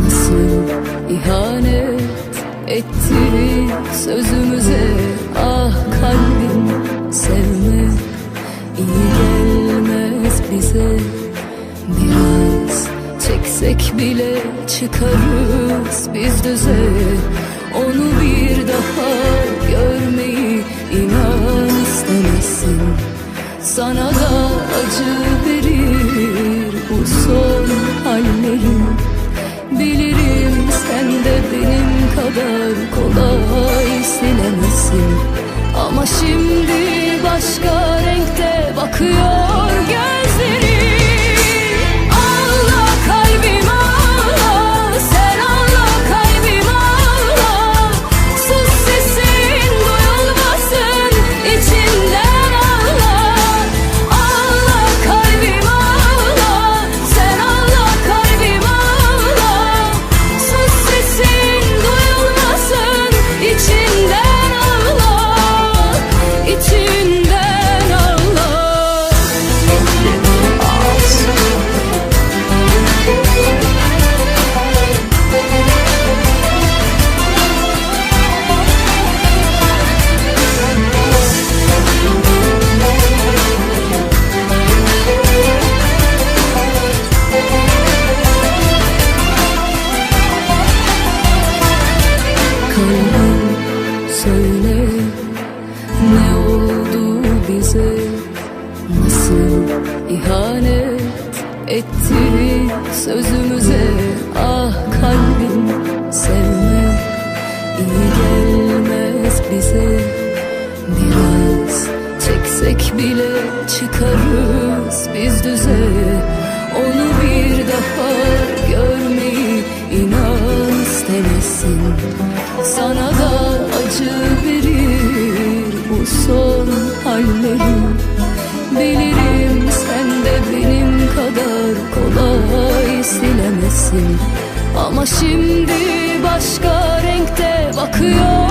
Nasıl ihanet ettiği sözümüze Ah kalbim sevme iyi gelmez bize. Biraz çeksek bile çıkarız biz düze. Onu bir daha görmeyi inan istemezsin. Sana da acı verir hallerim. Bilirim sen de benim kadar kolay silemezsin. Ama şimdi başka renkte bakıyor Kalbim söyle ne oldu bize? Nasıl ihanet ettik sözümüze? Ah kalbim sevme iyi gelmez bize. Biraz çeksek bile çıkarız biz düze. Onu bir daha görmeyi inan istemezsin sana da acı verir bu son hallerim. Bilirim sen de benim kadar kolay silemesin. Ama şimdi başka renkte bakıyor